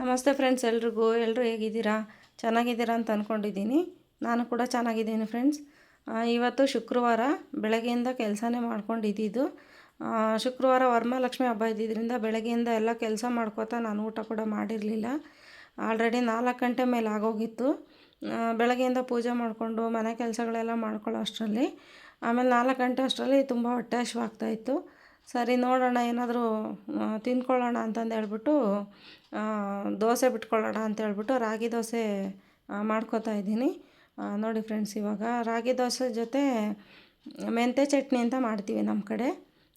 ನಮಸ್ತೆ ಫ್ರೆಂಡ್ಸ್ ಎಲ್ರಿಗೂ ಎಲ್ಲರೂ ಹೇಗಿದ್ದೀರಾ? ಚೆನ್ನಾಗಿದ್ದೀರಾ ಅಂತ ಅಂದ್ಕೊಂಡಿದ್ದೀನಿ ನಾನು ಕೂಡ ಚೆನ್ನಾಗಿದ್ದೀನಿ ಫ್ರೆಂಡ್ಸ್ ಇವತ್ತು ಶುಕ್ರವಾರ ಬೆಳಗ್ಗೆಯಿಂದ ಕೆಲಸನೇ ಮಾಡ್ಕೊಂಡಿದ್ದು ಶುಕ್ರವಾರ ವರಮಹಾಲಕ್ಷ್ಮಿ ಹಬ್ಬ ಇದ್ದಿದ್ದರಿಂದ ಬೆಳಗ್ಗೆಯಿಂದ ಎಲ್ಲ ಕೆಲಸ ಮಾಡ್ಕೋತಾ ನಾನು ಊಟ ಕೂಡ ಮಾಡಿರಲಿಲ್ಲ. ಆಲ್ರೆಡಿ ನಾಲ್ಕು ಗಂಟೆ ಮೇಲೆ ಆಗೋಗಿತ್ತು. ಬೆಳಗ್ಗೆಯಿಂದ ಪೂಜೆ ಮಾಡಿಕೊಂಡು ಮನೆ ಕೆಲಸಗಳೆಲ್ಲ ಮಾಡ್ಕೊಳ್ಳೋ ಅಷ್ಟರಲ್ಲಿ. ಆಮೇಲೆ ನಾಲ್ಕು ಗಂಟೆ ಅಷ್ಟರಲ್ಲಿ ತುಂಬ ಹೊಟ್ಟೆ ಹಶ್ವಾಗ್ತಾಯಿತ್ತು ಸರಿ ನೋಡೋಣ, ಏನಾದರೂ ತಿನ್ಕೊಳ್ಳೋಣ ಅಂತಂದು ಹೇಳ್ಬಿಟ್ಟು ದೋಸೆ ಬಿಟ್ಕೊಳ್ಳೋಣ ಅಂತ ಹೇಳ್ಬಿಟ್ಟು ರಾಗಿ ದೋಸೆ ಮಾಡ್ಕೋತಾ ಇದ್ದೀನಿ. ನೋಡಿ ಫ್ರೆಂಡ್ಸ್, ಇವಾಗ ರಾಗಿ ದೋಸೆ ಜೊತೆ ಮೆಂತೆ ಚಟ್ನಿ ಅಂತ ಮಾಡ್ತೀವಿ ನಮ್ಮ ಕಡೆ.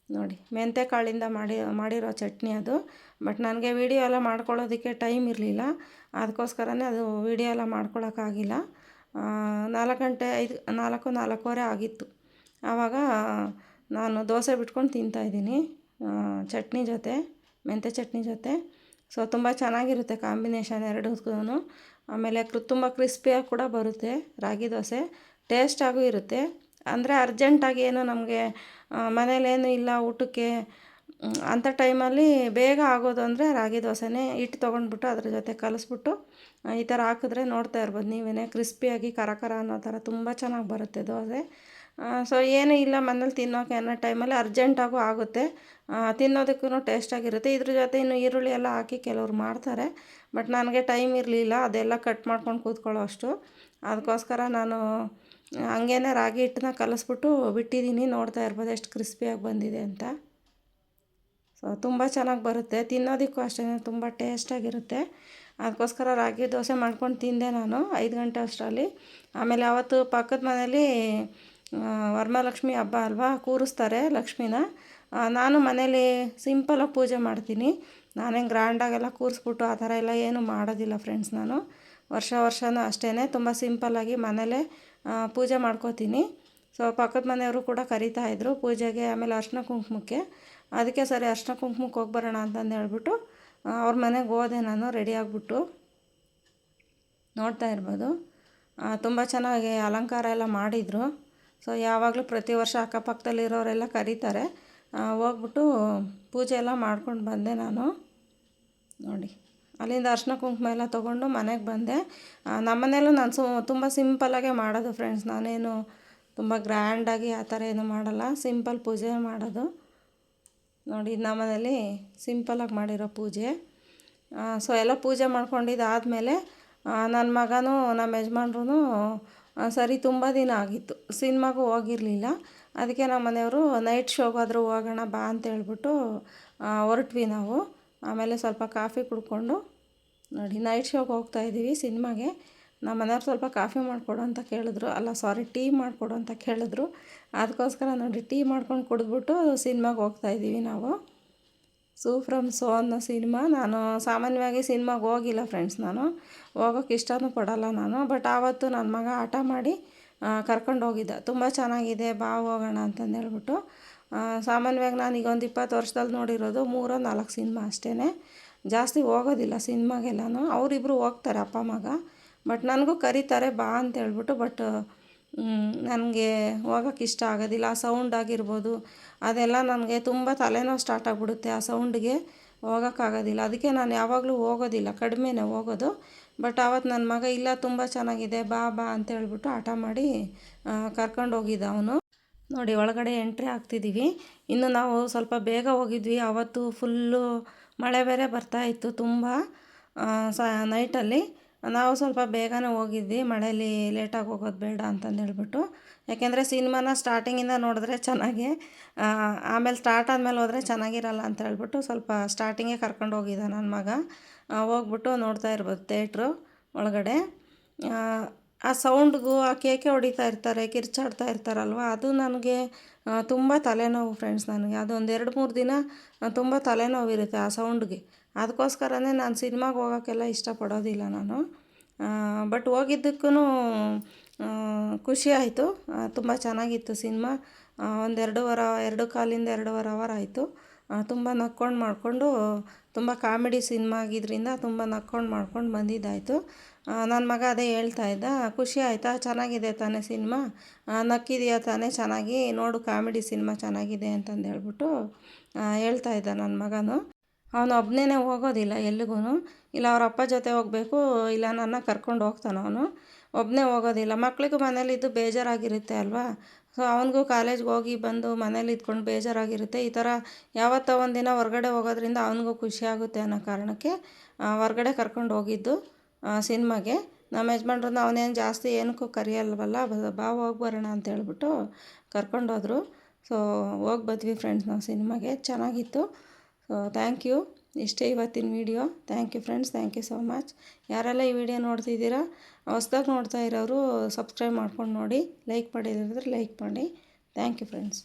ನೋಡಿ ಮೆಂತೆ ಕಾಳಿಂದ ಮಾಡಿ, ಮಾಡಿರೋ ಚಟ್ನಿ ಅದು. ಬಟ್ ನನಗೆ ವೀಡಿಯೋ ಎಲ್ಲ ಮಾಡ್ಕೊಳ್ಳೋದಕ್ಕೆ ಟೈಮ್ ಇರಲಿಲ್ಲ. ಅದಕ್ಕೋಸ್ಕರನೇ ಅದು ವೀಡಿಯೋ ಎಲ್ಲ ಮಾಡ್ಕೊಳ್ಳೋಕ್ಕಾಗಿಲ್ಲ ನಾಲ್ಕು ಗಂಟೆ ಐದು, ನಾಲ್ಕು, ನಾಲ್ಕೂವರೆ ಆಗಿತ್ತು. ಆವಾಗ ನಾನು ದೋಸೆ ಬಿಟ್ಕೊಂಡು ತಿಂತಾಯಿದ್ದೀನಿ ಚಟ್ನಿ ಜೊತೆ, ಮೆಂತ್ಯ ಚಟ್ನಿ ಜೊತೆ. ಸೊ ತುಂಬ ಚೆನ್ನಾಗಿರುತ್ತೆ ಕಾಂಬಿನೇಷನ್ ಎರಡಕ್ಕೂ ಆಮೇಲೆ ತುಂಬ ಕ್ರಿಸ್ಪಿಯಾಗಿ ಕೂಡ ಬರುತ್ತೆ ರಾಗಿ ದೋಸೆ. ಟೇಸ್ಟಾಗೂ ಇರುತ್ತೆ. ಅಂದರೆ ಅರ್ಜೆಂಟಾಗಿ ಏನು ನಮಗೆ ಮನೇಲೇನು ಇಲ್ಲ ಊಟಕ್ಕೆ ಅಂಥ ಟೈಮಲ್ಲಿ ಬೇಗ ಆಗೋದು ಅಂದರೆ ರಾಗಿ ದೋಸೆನೇ ಹಿಟ್ಟು ತೊಗೊಂಡ್ಬಿಟ್ಟು ಅದ್ರ ಜೊತೆ ಕಲಿಸ್ಬಿಟ್ಟು ಈ ಥರ ಹಾಕಿದ್ರೆ ನೋಡ್ತಾ ಇರ್ಬೋದು ನೀವೇ ಕ್ರಿಸ್ಪಿಯಾಗಿ ಕರ ಕರ ಅನ್ನೋ ಥರ ತುಂಬ ಚೆನ್ನಾಗಿ ಬರುತ್ತೆ ದೋಸೆ. ಸೊ ಏನೂ ಇಲ್ಲ, ಮನೇಲಿ ತಿನ್ನೋಕೆ ಅನ್ನೋ ಟೈಮಲ್ಲಿ ಅರ್ಜೆಂಟಾಗೂ ಆಗುತ್ತೆ. ತಿನ್ನೋದಕ್ಕೂ ಟೇಸ್ಟಾಗಿರುತ್ತೆ ಇದ್ರ ಜೊತೆ ಇನ್ನು ಈರುಳ್ಳಿ ಎಲ್ಲ ಹಾಕಿ ಕೆಲವರು ಮಾಡ್ತಾರೆ. ಬಟ್ ನನಗೆ ಟೈಮ್ ಇರಲಿಲ್ಲ, ಅದೆಲ್ಲ ಕಟ್ ಮಾಡ್ಕೊಂಡು ಕೂತ್ಕೊಳ್ಳೋ ಅಷ್ಟು. ಅದಕ್ಕೋಸ್ಕರ ನಾನು ಹಂಗೇನೆ ರಾಗಿ ಹಿಟ್ಟನ್ನ ಕಲಿಸ್ಬಿಟ್ಟು ಬಿಟ್ಟಿದ್ದೀನಿ ನೋಡ್ತಾ ಇರ್ಬೋದು ಎಷ್ಟು ಕ್ರಿಸ್ಪಿಯಾಗಿ ಬಂದಿದೆ ಅಂತ. ಸೊ ತುಂಬ ಚೆನ್ನಾಗಿ ಬರುತ್ತೆ. ತಿನ್ನೋದಕ್ಕೂ ಅಷ್ಟೇ, ತುಂಬ ಟೇಸ್ಟಾಗಿರುತ್ತೆ ಅದಕ್ಕೋಸ್ಕರ ರಾಗಿ ದೋಸೆ ಮಾಡ್ಕೊಂಡು ತಿಂದೆ ನಾನು ಐದು ಗಂಟೆ ಅಷ್ಟರಲ್ಲಿ. ಆಮೇಲೆ ಅವತ್ತು ಪಕ್ಕದ ಮನೇಲಿ ವರಮಹಾಲಕ್ಷ್ಮಿ ಹಬ್ಬ ಅಲ್ವಾ? ಕೂರಿಸ್ತಾರೆ ಲಕ್ಷ್ಮಿನ. ನಾನು ಮನೇಲಿ ಸಿಂಪಲಾಗಿ ಪೂಜೆ ಮಾಡ್ತೀನಿ. ನಾನೇನು ಗ್ರ್ಯಾಂಡಾಗೆಲ್ಲ ಕೂರಿಸ್ಬಿಟ್ಟು ಆ ಥರ ಎಲ್ಲ ಏನೂ ಮಾಡೋದಿಲ್ಲ ಫ್ರೆಂಡ್ಸ್ ನಾನು. ವರ್ಷ ವರ್ಷನೂ ಅಷ್ಟೇ ತುಂಬ ಸಿಂಪಲ್ಲಾಗಿ ಮನೇಲೇ ಪೂಜೆ ಮಾಡ್ಕೋತೀನಿ. ಸೊ ಪಕ್ಕದ ಮನೆಯವರು ಕೂಡ ಕರಿತಾ ಇದ್ದರು ಪೂಜೆಗೆ, ಆಮೇಲೆ ಅರ್ಶಿನ ಕುಂಕುಮಕ್ಕೆ. ಅದಕ್ಕೆ ಸರಿ ಅರ್ಶಿನ ಕುಂಕುಮಕ್ಕೆ ಹೋಗಿ ಬರೋಣ ಅಂತಂದು ಹೇಳ್ಬಿಟ್ಟು ಅವ್ರ ಮನೆಗೆ ಹೋದೆ ನಾನು ರೆಡಿ ಆಗಿಬಿಟ್ಟು. ನೋಡ್ತಾ ಇರ್ಬೋದು. ತುಂಬ ಚೆನ್ನಾಗಿ ಅಲಂಕಾರ ಎಲ್ಲ ಮಾಡಿದರು. ಸೊ ಯಾವಾಗಲೂ ಪ್ರತಿ ವರ್ಷ ಅಕ್ಕಪಕ್ಕದಲ್ಲಿರೋರೆಲ್ಲ ಕರೀತಾರೆ. ಹೋಗ್ಬಿಟ್ಟು ಪೂಜೆ ಎಲ್ಲ ಮಾಡ್ಕೊಂಡು ಬಂದೆ ನಾನು. ನೋಡಿ, ಅಲ್ಲಿಂದ ಅರ್ಶಿನ ಕುಂಕುಮ ಎಲ್ಲ ತೊಗೊಂಡು ಮನೆಗೆ ಬಂದೆ. ನಮ್ಮನೆಯಲ್ಲೂ ನಾನು ಸು, ತುಂಬ ಸಿಂಪಲ್ಲಾಗೆ ಮಾಡೋದು ಫ್ರೆಂಡ್ಸ್ ನಾನೇನು ತುಂಬ ಗ್ರ್ಯಾಂಡಾಗಿ ಆ ಥರ ಏನು ಮಾಡಲ್ಲ. ಸಿಂಪಲ್ ಪೂಜೆ ಮಾಡೋದು. ನೋಡಿ ನಮ್ಮನೇಲಿ ಸಿಂಪಲಾಗಿ ಮಾಡಿರೋ ಪೂಜೆ. ಸೊ ಎಲ್ಲ ಪೂಜೆ ಮಾಡ್ಕೊಂಡಿದ್ದಾದಮೇಲೆ ನನ್ನ ಮಗನೂ ನಮ್ಮ ಯಜಮಾನ್ರು ಸರಿ ತುಂಬ ದಿನ ಆಗಿತ್ತು. ಸಿನಿಮಾಗೂ ಹೋಗಿರಲಿಲ್ಲ. ಅದಕ್ಕೆ ನಮ್ಮ ಮನೆಯವರು ನೈಟ್ ಶೋಗಾದರೂ ಹೋಗೋಣ ಬಾ ಅಂತ ಹೇಳ್ಬಿಟ್ಟು ಹೊರಟ್ವಿ ನಾವು. ಆಮೇಲೆ ಸ್ವಲ್ಪ ಕಾಫಿ ಕುಡ್ಕೊಂಡು ನೋಡಿ ನೈಟ್ ಶೋಗೆ ಹೋಗ್ತಾ ಇದ್ದೀವಿ ಸಿನಿಮಾಗೆ. ನಮ್ಮ ಮನೆಯವ್ರು ಸ್ವಲ್ಪ ಕಾಫಿ ಮಾಡಿಕೊಡು ಅಂತ ಕೇಳಿದ್ರು. ಅಲ್ಲ, ಸಾರಿ, ಟೀ ಮಾಡಿಕೊಡು ಅಂತ ಕೇಳಿದ್ರು. ಅದಕ್ಕೋಸ್ಕರ ನೋಡಿ ಟೀ ಮಾಡ್ಕೊಂಡು ಕುಡಿದ್ಬಿಟ್ಟು ಸಿನಿಮಾಗೆ ಹೋಗ್ತಾ ಇದ್ದೀವಿ ನಾವು. ಸೂ ಫ್ರಮ್ ಸೋ ಅನ್ನೋ ಸಿನಿಮಾ ನಾನು ಸಾಮಾನ್ಯವಾಗಿ ಸಿನಿಮಾಗೆ ಹೋಗಿಲ್ಲ ಫ್ರೆಂಡ್ಸ್ ನಾನು. ಹೋಗೋಕ್ಕೆ ಇಷ್ಟನೂ ಪಡಲ್ಲ ನಾನು. ಬಟ್ ಆವತ್ತು ನನ್ನ ಮಗ ಆಟ ಮಾಡಿ ಕರ್ಕೊಂಡು ಹೋಗಿದ್ದ. ತುಂಬ ಚೆನ್ನಾಗಿದೆ, ಬಾ ಹೋಗೋಣ ಅಂತಂದು ಹೇಳ್ಬಿಟ್ಟು. ಸಾಮಾನ್ಯವಾಗಿ ಈಗ ಒಂದು ಇಪ್ಪತ್ತು ವರ್ಷದಲ್ಲಿ ನೋಡಿರೋದು ಮೂರೋ ನಾಲ್ಕು ಸಿನಿಮಾ ಅಷ್ಟೇ ಜಾಸ್ತಿ ಹೋಗೋದಿಲ್ಲ ಸಿನಿಮಾಗೆಲ್ಲನೂ. ಅವರಿಬ್ಬರು ಹೋಗ್ತಾರೆ ಅಪ್ಪ, ಮಗ. ಬಟ್ ನನಗೂ ಕರೀತಾರೆ, ಬಾ ಅಂತ ಹೇಳ್ಬಿಟ್ಟು ಬಟ್ ನನಗೆ ಹೋಗೋಕ್ಕೆ ಇಷ್ಟ ಆಗೋದಿಲ್ಲ, ಆ ಸೌಂಡ್ ಆಗಿರ್ಬೋದು. ಅದೆಲ್ಲ ನನಗೆ ತುಂಬ ತಲೆನೋವು ಸ್ಟಾರ್ಟ್ ಆಗಿಬಿಡುತ್ತೆ, ಆ ಸೌಂಡಿಗೆ ಹೋಗೋಕ್ಕಾಗೋದಿಲ್ಲ ಅದಕ್ಕೆ ನಾನು ಯಾವಾಗಲೂ ಹೋಗೋದಿಲ್ಲ, ಕಡಿಮೆನೇ ಹೋಗೋದು. ಬಟ್ ಆವತ್ತು ನನ್ನ ಮಗ ಇಲ್ಲ, ತುಂಬ ಚೆನ್ನಾಗಿದೆ, ಬಾ ಬಾ ಅಂತ ಹೇಳ್ಬಿಟ್ಟು ಆಟ ಮಾಡಿ ಕರ್ಕೊಂಡು ಹೋಗಿದ್ದ ಅವನು. ನೋಡಿ, ಒಳಗಡೆ ಎಂಟ್ರಿ ಆಗ್ತಿದ್ದೀವಿ ಇನ್ನು ನಾವು ಸ್ವಲ್ಪ ಬೇಗ ಹೋಗಿದ್ವಿ. ಆವತ್ತು ಫುಲ್ಲು ಮಳೆ ಬೇರೆ ಬರ್ತಾ ಇತ್ತು ತುಂಬ ಸ ನೈಟಲ್ಲಿ ನಾವು ಸ್ವಲ್ಪ ಬೇಗನೆ ಹೋಗಿದ್ವಿ ಮಳೇಲಿ ಲೇಟಾಗಿ ಹೋಗೋದು ಬೇಡ ಅಂತಂದು ಹೇಳ್ಬಿಟ್ಟು. ಯಾಕೆಂದರೆ ಸಿನಿಮಾನ ಸ್ಟಾರ್ಟಿಂಗಿಂದ ನೋಡಿದ್ರೆ ಚೆನ್ನಾಗಿ ಆಮೇಲೆ ಸ್ಟಾರ್ಟ್ ಆದಮೇಲೆ ಹೋದರೆ ಚೆನ್ನಾಗಿರಲ್ಲ ಅಂತ ಹೇಳ್ಬಿಟ್ಟು ಸ್ವಲ್ಪ ಸ್ಟಾರ್ಟಿಂಗೇ ಕರ್ಕೊಂಡು ಹೋಗಿದ್ದ ನನ್ನ ಮಗ. ಹೋಗ್ಬಿಟ್ಟು ನೋಡ್ತಾ ಇರ್ಬೋದು ಥಿಯೇಟ್ರು ಒಳಗಡೆ. ಆ, ಸೌಂಡ್ಗೂ ಆ ಕೇಕೆ ಹೊಡಿತಾ ಇರ್ತಾರೆ ಕಿರ್ಚಾಡ್ತಾ ಇರ್ತಾರಲ್ವ ಅದು ನನಗೆ ತುಂಬ ತಲೆನೋವು ಫ್ರೆಂಡ್ಸ್ ನನಗೆ. ಅದೊಂದು ಎರಡು ಮೂರು ದಿನ ತುಂಬ ತಲೆನೋವು ಇರುತ್ತೆ ಆ ಸೌಂಡ್ಗೆ ಅದಕ್ಕೋಸ್ಕರನೇ ನಾನು ಸಿನಿಮಾಗೆ ಹೋಗೋಕ್ಕೆಲ್ಲ ಇಷ್ಟಪಡೋದಿಲ್ಲ ನಾನು. ಬಟ್ ಹೋಗಿದ್ದಕ್ಕೂ ಖುಷಿ ಆಯಿತು. ತುಂಬ ಚೆನ್ನಾಗಿತ್ತು ಸಿನಿಮಾ. ಒಂದೆರಡೂವರೆ ಎರಡು ಕಾಲಿಂದ ಎರಡೂವರೆ ಅವರ್ ಆಯಿತು. ತುಂಬ ನಕ್ಕೊಂಡು ಮಾಡಿಕೊಂಡು, ತುಂಬ ಕಾಮಿಡಿ ಸಿನಿಮಾ ಆಗಿದ್ದರಿಂದ ತುಂಬ ನಕ್ಕೊಂಡು ಮಾಡ್ಕೊಂಡು ಬಂದಿದ್ದಾಯಿತು. ನನ್ನ ಮಗ ಅದೇ ಹೇಳ್ತಾ ಇದ್ದ, ಖುಷಿ ಆಯಿತಾ? ಚೆನ್ನಾಗಿದೆ ತಾನೇ ಸಿನಿಮಾ? ನಕ್ಕಿದೆಯಾ ತಾನೇ ಚೆನ್ನಾಗಿ? ನೋಡು, ಕಾಮಿಡಿ ಸಿನಿಮಾ ಚೆನ್ನಾಗಿದೆ ಅಂತಂದು ಹೇಳ್ಬಿಟ್ಟು ಹೇಳ್ತಾ ಇದ್ದ ನನ್ನ ಮಗನು. ಅವನು ಒಬ್ಬನೇ ಹೋಗೋದಿಲ್ಲ ಎಲ್ಲಿಗೂ ಇಲ್ಲ ಅವ್ರ ಅಪ್ಪ ಜೊತೆ ಹೋಗಬೇಕು, ಇಲ್ಲ ನನ್ನ ಕರ್ಕೊಂಡು ಹೋಗ್ತಾನೆ ಅವನು. ಒಬ್ಬನೇ ಹೋಗೋದಿಲ್ಲ. ಮಕ್ಳಿಗೂ ಮನೇಲಿದ್ದು ಬೇಜಾರಾಗಿರುತ್ತೆ ಅಲ್ವಾ? ಸೊ ಅವನಿಗೂ ಕಾಲೇಜ್ಗೆ ಹೋಗಿ ಬಂದು ಮನೇಲಿ ಇದ್ಕೊಂಡು ಬೇಜಾರಾಗಿರುತ್ತೆ. ಈ ಥರ ಯಾವತ್ತೋ ಒಂದಿನ ಹೊರಗಡೆ ಹೋಗೋದ್ರಿಂದ ಅವನಿಗೂ ಖುಷಿ ಆಗುತ್ತೆ ಅನ್ನೋ ಕಾರಣಕ್ಕೆ ಹೊರಗಡೆ ಕರ್ಕೊಂಡು ಹೋಗಿದ್ದು ಸಿನಿಮಾಗೆ. ನಮ್ಮ ಯಜಮಾನ್ರನ್ನ ಅವನೇನು ಜಾಸ್ತಿ ಏನಕ್ಕೂ ಕರೆಯಲ್ವಲ್ಲ, ಬಾ ಹೋಗ್ಬರೋಣ ಅಂತ ಹೇಳ್ಬಿಟ್ಟು ಕರ್ಕೊಂಡೋದ್ರು ಸೊ ಹೋಗಿ ಬಂದ್ವಿ ಫ್ರೆಂಡ್ಸ್ ನಾವು ಸಿನಿಮಾಗೆ. ಚೆನ್ನಾಗಿತ್ತು. ಸೊ ಥ್ಯಾಂಕ್ ಯು ಇಷ್ಟೇ ಇವತ್ತಿನ video thank you friends thank you so much ಯಾರೆಲ್ಲ ಈ ವಿಡಿಯೋ ನೋಡ್ತಿದ್ದೀರಾ ಹೊಸ್ದಾಗಿ ನೋಡ್ತಾ ಇರೋರು ಸಬ್ಸ್ಕ್ರೈಬ್ ಮಾಡ್ಕೊಂಡು ನೋಡಿ. ಲೈಕ್ ಮಾಡಿದ್ರೆ ಲೈಕ್ ಮಾಡಿ. Thank you friends